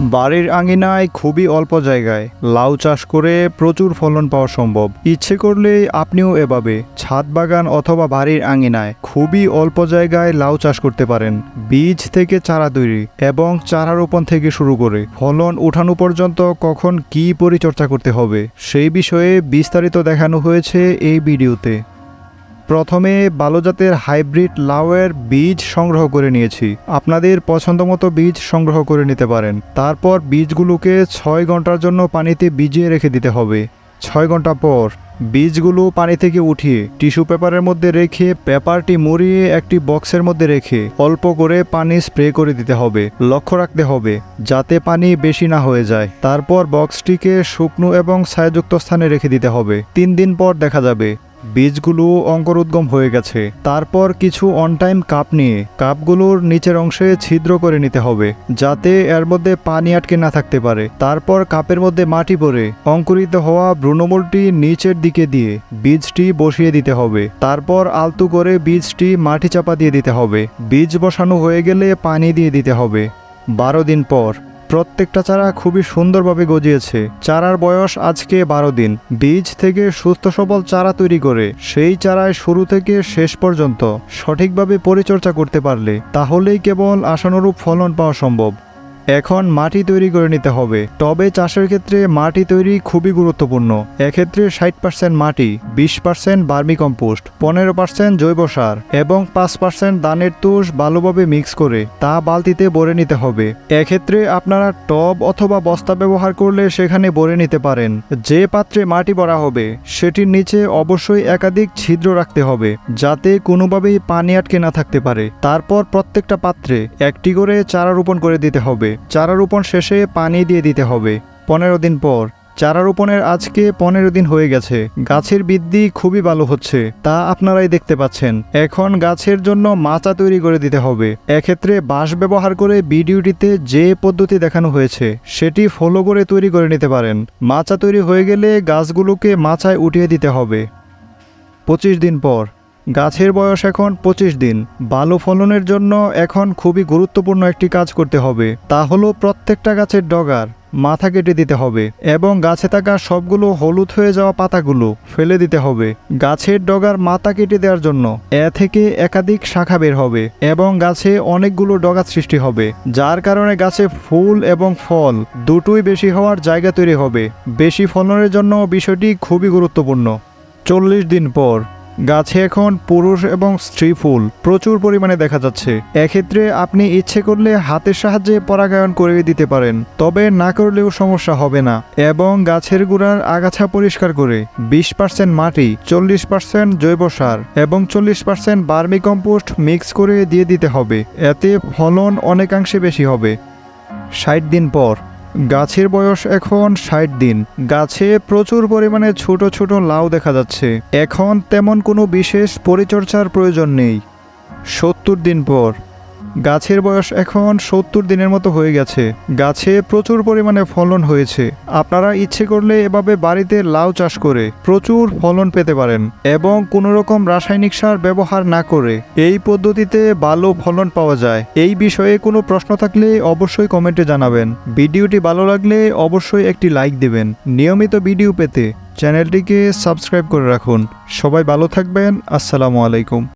বাড়ির আঙিনায় খুবই অল্প জায়গায়। লাউ চাষ করে প্রচুর ফলন পাওয়া সম্ভব। ইচ্ছে করলে আপনিও এভাবে ছাদ বাগান অথবা বাড়ির আঙিনায় খুবই অল্প জায়গায় লাউ চাষ করতে পারেন। বীজ থেকে চারা তৈরি এবং চারা রোপণ থেকে শুরু করে ফলন উঠানো পর্যন্ত কখন কী পরিচর্যা করতে হবে, সেই বিষয়ে বিস্তারিত দেখানো হয়েছে এই ভিডিওতে। প্রথমে ভালো জাতের হাইব্রিড লাউয়ের বীজ সংগ্রহ করে নিয়েছি। আপনাদের পছন্দ মতো বীজ সংগ্রহ করে নিতে পারেন। তারপর বীজগুলোকে ছয় ঘণ্টার জন্য পানিতে ভিজিয়ে রেখে দিতে হবে। ছয় ঘণ্টা পর বীজগুলো পানি থেকে উঠিয়ে টিস্যু পেপারের মধ্যে রেখে পেপারটি মুড়িয়ে একটি বক্সের মধ্যে রেখে অল্প করে পানি স্প্রে করে দিতে হবে। লক্ষ্য রাখতে হবে যাতে পানি বেশি না হয়ে যায়। তারপর বক্সটিকে শুকনো এবং ছায়াযুক্ত স্থানে রেখে দিতে হবে। তিন দিন পর দেখা যাবে বীজগুলো অঙ্কুরোদ্গম হয়ে গেছে। তারপর কিছু অন টাইম কাপ নিয়ে, কাপগুলোর নিচের অংশে ছিদ্র করে নিতে হবে, যাতে এর মধ্যে পানি আটকে না থাকতে পারে। তারপর কাপের মধ্যে মাটি ভরে, অঙ্কুরিত হওয়া ভ্রূণমূলটি নিচের দিকে দিয়ে বীজটি বসিয়ে দিতে হবে। তারপর আলতু করে বীজটি মাটি চাপা দিয়ে দিতে হবে। বীজ বসানো হয়ে গেলে পানি দিয়ে দিতে হবে। বারো দিন পর। প্রত্যেকটা চারা খুবই সুন্দরভাবে গজিয়েছে। চারার বয়স আজকে বারো দিন। বীজ থেকে সুস্থ সবল চারা তৈরি করে সেই চারায় শুরু থেকে শেষ পর্যন্ত সঠিকভাবে পরিচর্যা করতে পারলে তাহলেই কেবল আশানুরূপ ফলন পাওয়া সম্ভব। এখন মাটি তৈরি করে নিতে হবে। টবে চাষের ক্ষেত্রে মাটি তৈরি খুবই গুরুত্বপূর্ণ। এক্ষেত্রে ষাট পার্সেন্ট মাটি, বিশ পার্সেন্ট বার্মি কম্পোস্ট পনেরো পার্সেন্ট জৈব সার এবং পাঁচ পার্সেন্ট দানের তুষ ভালোভাবে মিক্স করে তা বালতিতে ভরে নিতে হবে। এক্ষেত্রে আপনারা টব অথবা বস্তা ব্যবহার করলে সেখানে ভরে নিতে পারেন। যে পাত্রে মাটি ভরা হবে, সেটির নিচে অবশ্যই একাধিক ছিদ্র রাখতে হবে, যাতে কোনোভাবেই পানি আটকে না থাকতে পারে। তারপর প্রত্যেকটা পাত্রে একটি করে চারা রোপণ করে দিতে হবে। চারা রোপণ শেষে পানি দিয়ে দিতে হবে। পনেরো দিন পর। চারা রোপণের আজকে পনেরো দিন হয়ে গেছে। গাছের বৃদ্ধি খুবই ভালো হচ্ছে, তা আপনারাই দেখতে পাচ্ছেন। এখন গাছের জন্য মাচা তৈরি করে দিতে হবে। এক্ষেত্রে বাঁশ ব্যবহার করে ভিডিওটিতে যে পদ্ধতি দেখানো হয়েছে, সেটি ফলো করে তৈরি করে নিতে পারেন। মাচা তৈরি হয়ে গেলে গাছগুলোকে মাচায় উঠিয়ে দিতে হবে। পঁচিশ দিন পর। গাছের বয়স এখন পঁচিশ দিন। ভালো ফলনের জন্য এখন খুবই গুরুত্বপূর্ণ একটি কাজ করতে হবে। তা হলো প্রত্যেকটা গাছের ডগার মাথা কেটে দিতে হবে এবং গাছে থাকা সবগুলো হলুদ হয়ে যাওয়া পাতাগুলো ফেলে দিতে হবে। গাছের ডগার মাথা কেটে দেওয়ার জন্য এ থেকে একাধিক শাখা বের হবে এবং গাছে অনেকগুলো ডগা সৃষ্টি হবে, যার কারণে গাছে ফুল এবং ফল দুটোই বেশি হওয়ার জায়গা তৈরি হবে। বেশি ফলনের জন্য বিষয়টি খুবই গুরুত্বপূর্ণ। চল্লিশ দিন পর গাছে এখন পুরুষ এবং স্ত্রী ফুল। প্রচুর পরিমাণে দেখা যাচ্ছে। এক্ষেত্রে আপনি ইচ্ছে করলে হাতের সাহায্যে পরাগায়ন করে দিতে পারেন, তবে না করলেও সমস্যা হবে না। এবং গাছের গোড়ার আগাছা পরিষ্কার করে, বিশ পার্সেন্ট মাটি, চল্লিশ পার্সেন্ট জৈব সার এবং চল্লিশ পার্সেন্ট বার্মি কম্পোস্ট মিক্স করে দিয়ে দিতে হবে। এতে ফলন অনেকাংশে বেশি হবে। ষাট দিন পর। গাছের বয়স এখন ষাট দিন। গাছে প্রচুর পরিমাণে ছোট ছোট লাউ দেখা যাচ্ছে। এখন তেমন কোনো বিশেষ পরিচর্যার প্রয়োজন নেই। সত্তর দিন পর। গাছের বয়স এখন সত্তর দিনের মতো হয়ে গেছে। গাছে প্রচুর পরিমাণে ফলন হয়েছে। আপনারা ইচ্ছে করলে এভাবে বাড়িতে লাউ চাষ করে প্রচুর ফলন পেতে পারেন এবং কোনো রকম রাসায়নিক সার ব্যবহার না করে এই পদ্ধতিতে ভালো ফলন পাওয়া যায়। এই বিষয়ে কোনো প্রশ্ন থাকলে অবশ্যই কমেন্টে জানাবেন। ভিডিওটি ভালো লাগলে অবশ্যই একটি লাইক দেবেন। নিয়মিত ভিডিও পেতে চ্যানেলটিকে সাবস্ক্রাইব করে রাখুন। সবাই ভালো থাকবেন। আসসালামু আলাইকুম।